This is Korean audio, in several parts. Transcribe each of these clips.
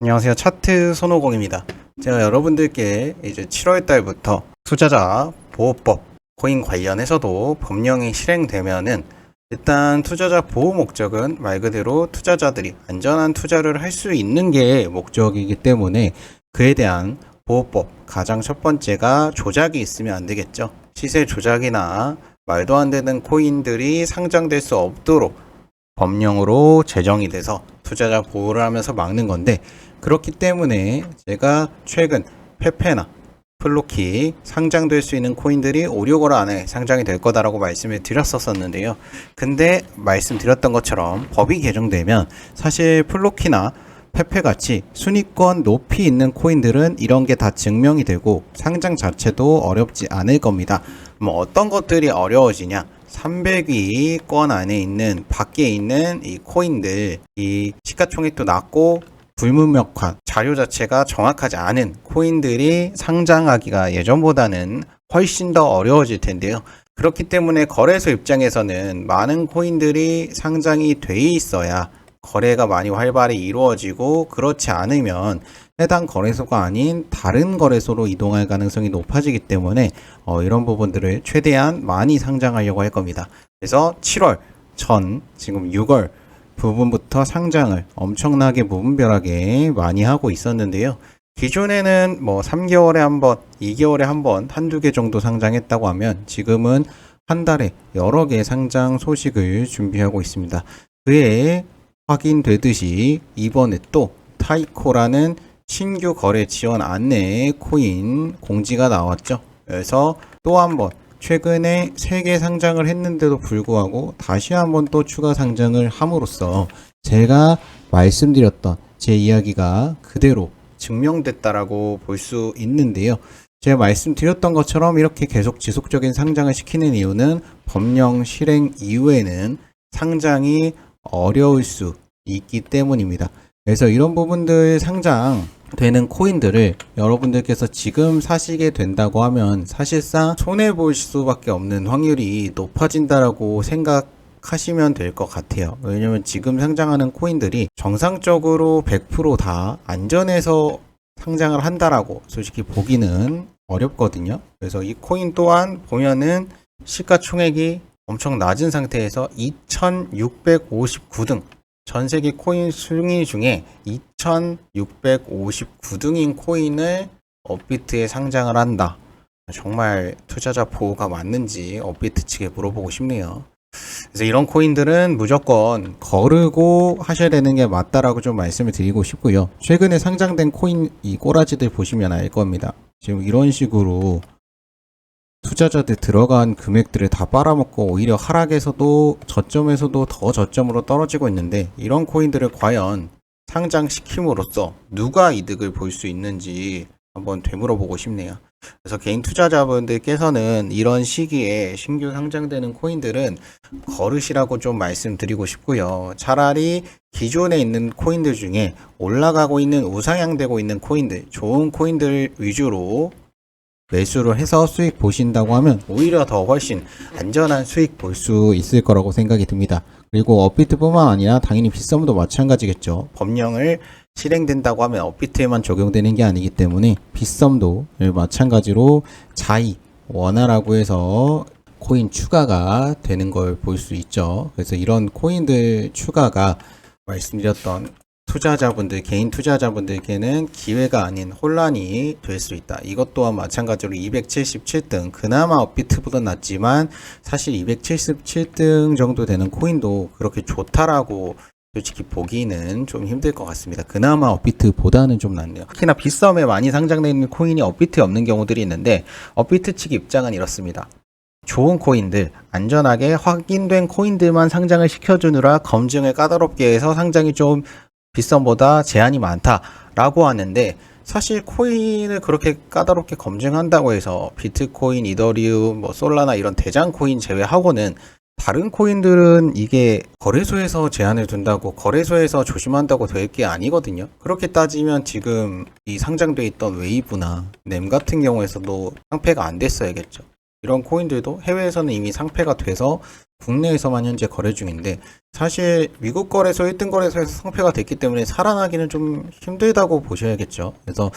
안녕하세요. 차트 손오공입니다. 제가 여러분들께 이제 7월 달부터 투자자 보호법 코인 관련해서도 법령이 실행되면은 일단 투자자 보호 목적은 말 그대로 투자자들이 안전한 투자를 할 수 있는 게 목적이기 때문에 그에 대한 보호법 가장 첫 번째가 조작이 있으면 안 되겠죠. 시세 조작이나 말도 안 되는 코인들이 상장될 수 없도록 법령으로 제정이 돼서 투자자 보호를 하면서 막는 건데 그렇기 때문에 제가 최근 페페나 플로키 상장될 수 있는 코인들이 5, 6월 안에 상장이 될 거다라고 말씀을 드렸었었는데요. 근데 말씀드렸던 것처럼 법이 개정되면 사실 플로키나 페페 같이 순위권 높이 있는 코인들은 이런 게 다 증명이 되고 상장 자체도 어렵지 않을 겁니다. 뭐 어떤 것들이 어려워지냐? 300위권 안에 있는 밖에 있는 이 코인들 이 시가총액도 낮고 불문명화 자료 자체가 정확하지 않은 코인들이 상장하기가 예전보다는 훨씬 더 어려워질 텐데요. 그렇기 때문에 거래소 입장에서는 많은 코인들이 상장이 돼 있어야 거래가 많이 활발히 이루어지고 그렇지 않으면 해당 거래소가 아닌 다른 거래소로 이동할 가능성이 높아지기 때문에 어, 이런 부분들을 최대한 많이 상장하려고 할 겁니다. 그래서 7월 전 지금 6월 부분부터 상장을 엄청나게 무분별하게 많이 하고 있었는데요. 기존에는 뭐 3개월에 한 번, 2개월에 한 번, 한두 개 정도 상장했다고 하면 지금은 한 달에 여러 개 상장 소식을 준비하고 있습니다. 그에 확인되듯이 이번에 또 타이코라는 신규 거래 지원 안내 코인 공지가 나왔죠. 그래서 또 한번 최근에 3개 상장을 했는데도 불구하고 다시 한번 또 추가 상장을 함으로써 제가 말씀드렸던 제 이야기가 그대로 증명됐다라고 볼 수 있는데요. 제가 말씀드렸던 것처럼 이렇게 계속 지속적인 상장을 시키는 이유는 법령 실행 이후에는 상장이 어려울 수 있기 때문입니다. 그래서 이런 부분들 상장 되는 코인들을 여러분들께서 지금 사시게 된다고 하면 사실상 손해 볼 수밖에 없는 확률이 높아진다라고 생각 하시면 될 것 같아요. 왜냐면 지금 상장하는 코인들이 정상적으로 100%다 안전해서 상장을 한다라고 솔직히 보기는 어렵거든요. 그래서 이 코인 또한 보면은 시가총액이 엄청 낮은 상태에서 2,659등 전 세계 코인 순위 중에 2,659등인 코인을 업비트에 상장을 한다. 정말 투자자 보호가 맞는지 업비트 측에 물어보고 싶네요. 그래서 이런 코인들은 무조건 거르고 하셔야 되는 게 맞다라고 좀 말씀을 드리고 싶고요. 최근에 상장된 코인 이 꼬라지들 보시면 알 겁니다. 지금 이런 식으로 투자자들 들어간 금액들을 다 빨아먹고 오히려 하락에서도 저점에서도 더 저점으로 떨어지고 있는데 이런 코인들을 과연 상장시킴으로써 누가 이득을 볼 수 있는지 한번 되물어보고 싶네요. 그래서 개인 투자자분들께서는 이런 시기에 신규 상장되는 코인들은 거르시라고 좀 말씀드리고 싶고요. 차라리 기존에 있는 코인들 중에 올라가고 있는 우상향되고 있는 코인들, 좋은 코인들 위주로 매수를 해서 수익 보신다고 하면 오히려 더 훨씬 안전한 수익 볼 수 있을 거라고 생각이 듭니다. 그리고 업비트뿐만 아니라 당연히 빗썸도 마찬가지겠죠. 법령을 실행된다고 하면 업비트에만 적용되는 게 아니기 때문에 빗썸도 마찬가지로 자이 원화라고 해서 코인 추가가 되는 걸 볼 수 있죠. 그래서 이런 코인들 추가가 말씀드렸던 투자자분들, 개인 투자자분들께는 기회가 아닌 혼란이 될 수 있다. 이것 또한 마찬가지로 277등, 그나마 업비트보다 낫지만 사실 277등 정도 되는 코인도 그렇게 좋다라고 솔직히 보기는 좀 힘들 것 같습니다. 그나마 업비트보다는 좀 낫네요. 특히나 빗썸에 많이 상장되어 있는 코인이 업비트에 없는 경우들이 있는데 업비트 측 입장은 이렇습니다. 좋은 코인들, 안전하게 확인된 코인들만 상장을 시켜주느라 검증을 까다롭게 해서 상장이 좀 빗썸보다 제한이 많다라고 하는데 사실 코인을 그렇게 까다롭게 검증한다고 해서 비트코인, 이더리움, 뭐 솔라나 이런 대장 코인 제외하고는 다른 코인들은 이게 거래소에서 제한을 둔다고 거래소에서 조심한다고 될 게 아니거든요. 그렇게 따지면 지금 이 상장돼 있던 웨이브나 램 같은 경우에서도 상패가 안 됐어야겠죠. 이런 코인들도 해외에서는 이미 상패가 돼서 국내에서만 현재 거래 중인데 사실 미국 거래소 1등 거래소에서 상폐가 됐기 때문에 살아나기는 좀 힘들다고 보셔야겠죠. 그래서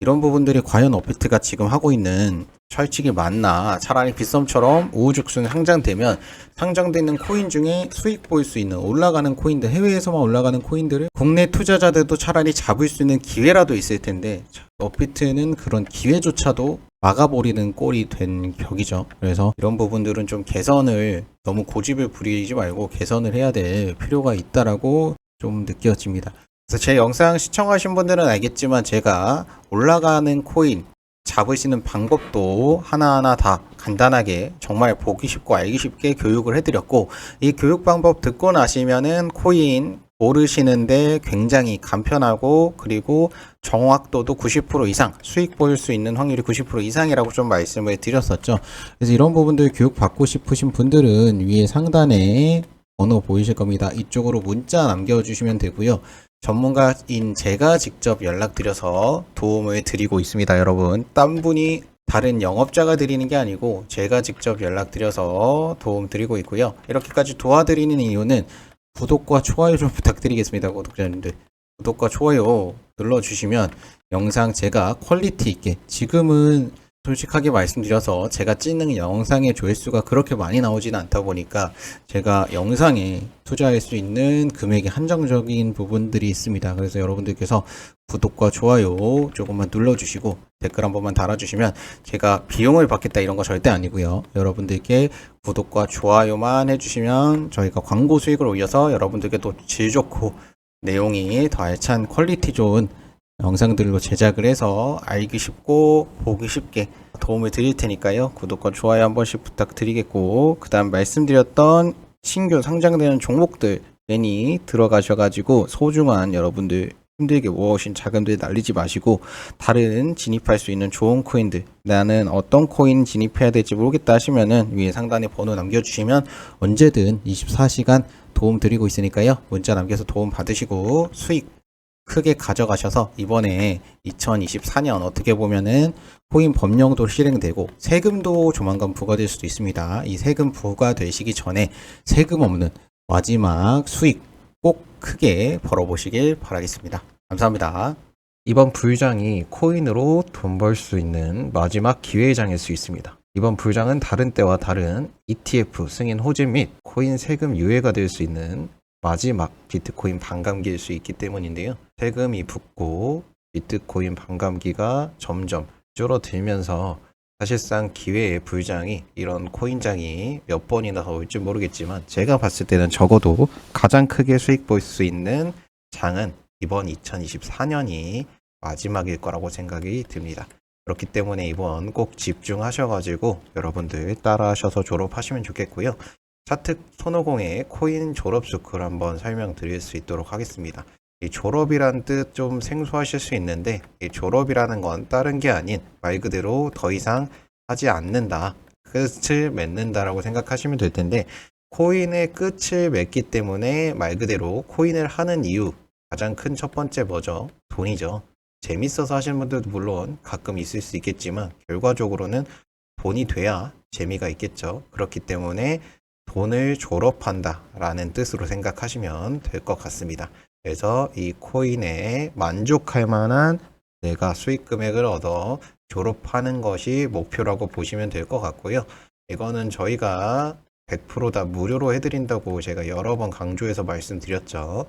이런 부분들이 과연 업비트가 지금 하고 있는 철칙이 맞나 차라리 빗썸처럼 우후죽순 상장되면 상장되는 코인 중에 수익 볼수 있는 올라가는 코인들 해외에서만 올라가는 코인들을 국내 투자자들도 차라리 잡을 수 있는 기회라도 있을 텐데 자, 업비트는 그런 기회조차도 막아버리는 꼴이 된 격이죠. 그래서 이런 부분들은 좀 개선을 너무 고집을 부리지 말고 개선을 해야 될 필요가 있다라고 좀 느껴집니다. 그래서 제 영상 시청하신 분들은 알겠지만 제가 올라가는 코인 잡으시는 방법도 하나하나 다 간단하게 정말 보기 쉽고 알기 쉽게 교육을 해드렸고 이 교육 방법 듣고 나시면은 코인 모르시는데 굉장히 간편하고 그리고 정확도도 90% 이상 수익 보일 수 있는 확률이 90% 이상이라고 좀 말씀을 드렸었죠. 그래서 이런 부분들 교육 받고 싶으신 분들은 위에 상단에 번호 보이실 겁니다. 이쪽으로 문자 남겨주시면 되고요. 전문가인 제가 직접 연락드려서 도움을 드리고 있습니다, 여러분. 딴 분이 다른 영업자가 드리는 게 아니고 제가 직접 연락드려서 도움 드리고 있고요. 이렇게까지 도와드리는 이유는 구독과 좋아요 좀 부탁드리겠습니다, 구독자님들. 구독과 좋아요 눌러주시면 영상 제가 퀄리티 있게 지금은 솔직하게 말씀드려서 제가 찍는 영상의 조회수가 그렇게 많이 나오지는 않다 보니까 제가 영상에 투자할 수 있는 금액이 한정적인 부분들이 있습니다. 그래서 여러분들께서 구독과 좋아요 조금만 눌러주시고 댓글 한 번만 달아주시면 제가 비용을 받겠다 이런 거 절대 아니고요. 여러분들께 구독과 좋아요만 해주시면 저희가 광고 수익을 올려서 여러분들께 또 질 좋고 내용이 더 알찬 퀄리티 좋은 영상들로 제작을 해서 알기 쉽고 보기 쉽게 도움을 드릴 테니까요. 구독과 좋아요 한 번씩 부탁드리겠고 그 다음 말씀드렸던 신규 상장되는 종목들 괜히 들어가셔가지고 소중한 여러분들 힘들게 모아오신 자금들 날리지 마시고 다른 진입할 수 있는 좋은 코인들 나는 어떤 코인 진입해야 될지 모르겠다 하시면은 위에 상단에 번호 남겨주시면 언제든 24시간 도움 드리고 있으니까요. 문자 남겨서 도움 받으시고 수익 크게 가져가셔서 이번에 2024년 어떻게 보면은 코인 법령도 실행되고 세금도 조만간 부과될 수도 있습니다. 이 세금 부과되시기 전에 세금 없는 마지막 수익 꼭 크게 벌어보시길 바라겠습니다. 감사합니다. 이번 불장이 코인으로 돈 벌 수 있는 마지막 기회장일 수 있습니다. 이번 불장은 다른 때와 다른 ETF 승인 호재 및 코인 세금 유예가 될 수 있는 마지막 비트코인 반감기일 수 있기 때문인데요. 세금이 붙고 비트코인 반감기가 점점 줄어들면서 사실상 기회의 불장이 이런 코인장이 몇 번이나 더 올지 모르겠지만 제가 봤을 때는 적어도 가장 크게 수익 볼 수 있는 장은 이번 2024년이 마지막일 거라고 생각이 듭니다. 그렇기 때문에 이번 꼭 집중하셔가지고 여러분들 따라하셔서 졸업하시면 좋겠고요. 차특 손오공의 코인 졸업 스쿨 한번 설명드릴 수 있도록 하겠습니다. 이 졸업이란 뜻 좀 생소하실 수 있는데 이 졸업이라는 건 다른 게 아닌 말 그대로 더 이상 하지 않는다. 끝을 맺는다라고 생각하시면 될 텐데 코인의 끝을 맺기 때문에 말 그대로 코인을 하는 이유 가장 큰 첫 번째 뭐죠? 돈이죠. 재밌어서 하시는 분들도 물론 가끔 있을 수 있겠지만 결과적으로는 돈이 돼야 재미가 있겠죠. 그렇기 때문에 돈을 졸업한다 라는 뜻으로 생각하시면 될 것 같습니다. 그래서 이 코인에 만족할 만한 내가 수익 금액을 얻어 졸업하는 것이 목표라고 보시면 될 것 같고요. 이거는 저희가 100%다 무료로 해드린다고 제가 여러 번 강조해서 말씀드렸죠.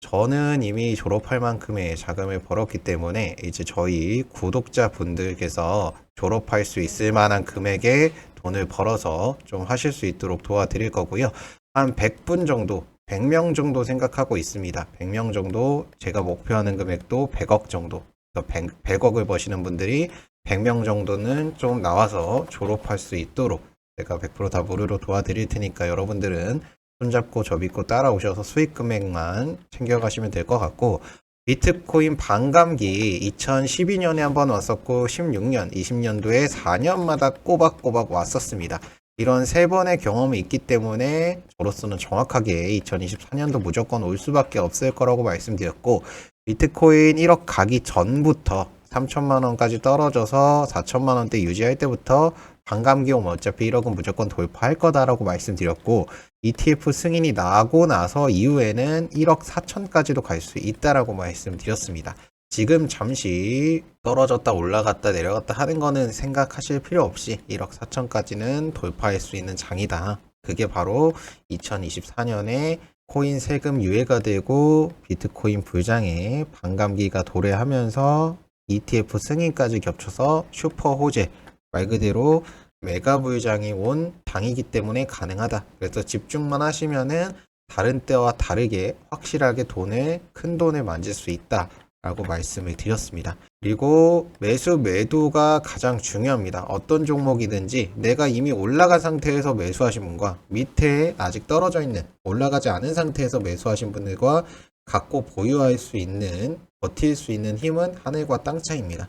저는 이미 졸업할 만큼의 자금을 벌었기 때문에 이제 저희 구독자 분들께서 졸업할 수 있을 만한 금액의 돈을 벌어서 좀 하실 수 있도록 도와드릴 거고요. 한 100분 정도, 100명 정도 생각하고 있습니다. 100명 정도 제가 목표하는 금액도 100억 정도. 100, 100 억을 버시는 분들이 100명 정도는 좀 나와서 졸업할 수 있도록 제가 100%다 무료로 도와드릴 테니까 여러분들은 손잡고 저 믿고 따라오셔서 수익 금액만 챙겨가시면 될 것 같고 비트코인 반감기 2012년에 한번 왔었고 16년, 20년도에 4년마다 꼬박꼬박 왔었습니다. 이런 세 번의 경험이 있기 때문에 저로서는 정확하게 2024년도 무조건 올 수밖에 없을 거라고 말씀드렸고 비트코인 1억 가기 전부터 3천만 원까지 떨어져서 4천만 원대 유지할 때부터 반감기 오면 어차피 1억은 무조건 돌파할 거다라고 말씀드렸고 ETF 승인이 나고 나서 이후에는 1억 4천까지도 갈 수 있다라고 말씀드렸습니다. 지금 잠시 떨어졌다 올라갔다 내려갔다 하는 거는 생각하실 필요 없이 1억 4천까지는 돌파할 수 있는 장이다. 그게 바로 2024년에 코인 세금 유예가 되고 비트코인 불장에 반감기가 도래하면서 ETF 승인까지 겹쳐서 슈퍼 호재 말 그대로 메가 불장이 온 장이기 때문에 가능하다. 그래서 집중만 하시면은 다른 때와 다르게 확실하게 돈을 큰 돈을 만질 수 있다. 라고 말씀을 드렸습니다. 그리고 매수 매도가 가장 중요합니다. 어떤 종목이든지 내가 이미 올라간 상태에서 매수하신 분과 밑에 아직 떨어져 있는 올라가지 않은 상태에서 매수하신 분들과 갖고 보유할 수 있는 버틸 수 있는 힘은 하늘과 땅 차이입니다.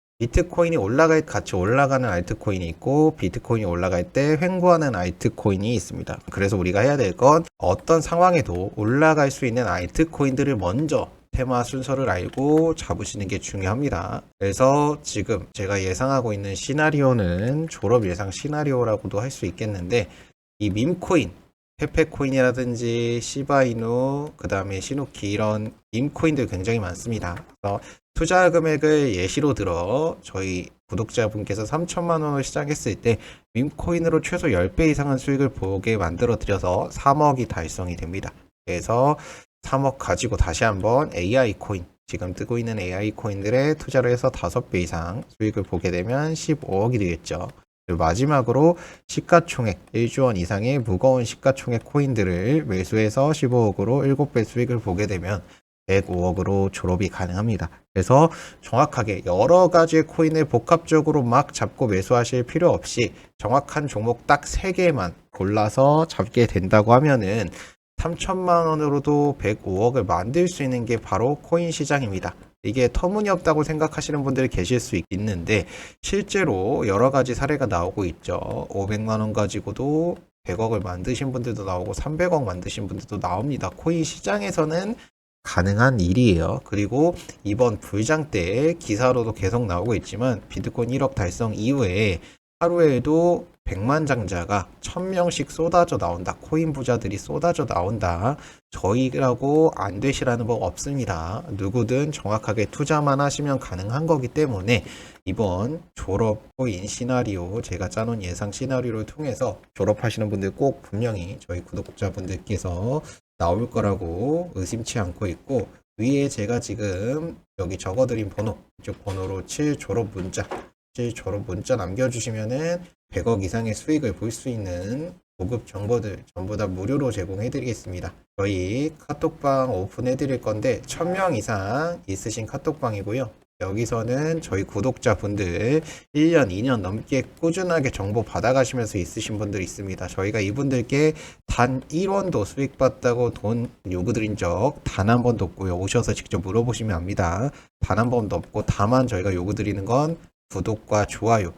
비트코인이 올라갈 같이 올라가는 알트코인이 있고 비트코인이 올라갈 때 횡보하는 알트코인이 있습니다. 그래서 우리가 해야 될 건 어떤 상황에도 올라갈 수 있는 알트코인들을 먼저 테마 순서를 알고 잡으시는 게 중요합니다. 그래서 지금 제가 예상하고 있는 시나리오는 졸업 예상 시나리오라고도 할 수 있겠는데 이 밈코인 페페코인이라든지 시바이누, 그 다음에 시누키 이런 밈코인들 굉장히 많습니다. 그래서 투자 금액을 예시로 들어 저희 구독자분께서 3천만 원을 시작했을 때 밈코인으로 최소 10배 이상의 수익을 보게 만들어 드려서 3억이 달성이 됩니다. 그래서 3억 가지고 다시 한번 AI 코인 지금 뜨고 있는 AI 코인들에 투자를 해서 5배 이상 수익을 보게 되면 15억이 되겠죠. 마지막으로 시가총액 1조 원 이상의 무거운 시가총액 코인들을 매수해서 15억으로 7배 수익을 보게 되면 105억으로 졸업이 가능합니다. 그래서 정확하게 여러 가지의 코인을 복합적으로 막 잡고 매수하실 필요 없이 정확한 종목 딱 3개만 골라서 잡게 된다고 하면은 3천만 원으로도 105억을 만들 수 있는 게 바로 코인 시장입니다. 이게 터무니없다고 생각하시는 분들이 계실 수 있- 있는데 실제로 여러 가지 사례가 나오고 있죠. 500만 원 가지고도 100억을 만드신 분들도 나오고 300억 만드신 분들도 나옵니다. 코인 시장에서는 가능한 일이에요. 그리고 이번 불장 때 기사로도 계속 나오고 있지만 비트코인 1억 달성 이후에 하루에도 100만 장자가 1000명씩 쏟아져 나온다. 코인 부자들이 쏟아져 나온다. 저희라고 안 되시라는 법 없습니다. 누구든 정확하게 투자만 하시면 가능한 거기 때문에 이번 졸업 코인 시나리오 제가 짜놓은 예상 시나리오를 통해서 졸업하시는 분들 꼭 분명히 저희 구독자분들께서 나올 거라고 의심치 않고 있고 위에 제가 지금 여기 적어드린 번호 이쪽 번호로 7 졸업 문자 7 졸업 문자 남겨주시면은 100억 이상의 수익을 볼 수 있는 고급 정보들 전부 다 무료로 제공해 드리겠습니다. 저희 카톡방 오픈해 드릴 건데 1000명 이상 있으신 카톡방이고요. 여기서는 저희 구독자분들 1년, 2년 넘게 꾸준하게 정보 받아가시면서 있으신 분들 있습니다. 저희가 이분들께 단 1원도 수익 봤다고 돈 요구드린 적 단 한 번도 없고요. 오셔서 직접 물어보시면 압니다. 단 한 번도 없고 다만 저희가 요구드리는 건 구독과 좋아요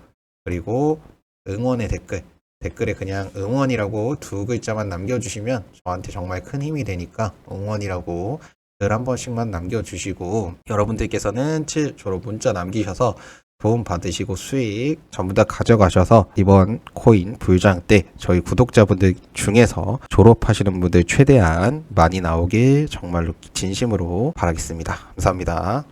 그리고 응원의 댓글 댓글에 그냥 응원이라고 두 글자만 남겨주시면 저한테 정말 큰 힘이 되니까 응원이라고 글한 번씩만 남겨주시고 여러분들께서는 7 졸업 문자 남기셔서 도움 받으시고 수익 전부 다 가져가셔서 이번 코인 불장 때 저희 구독자분들 중에서 졸업하시는 분들 최대한 많이 나오길 정말로 진심으로 바라겠습니다. 감사합니다.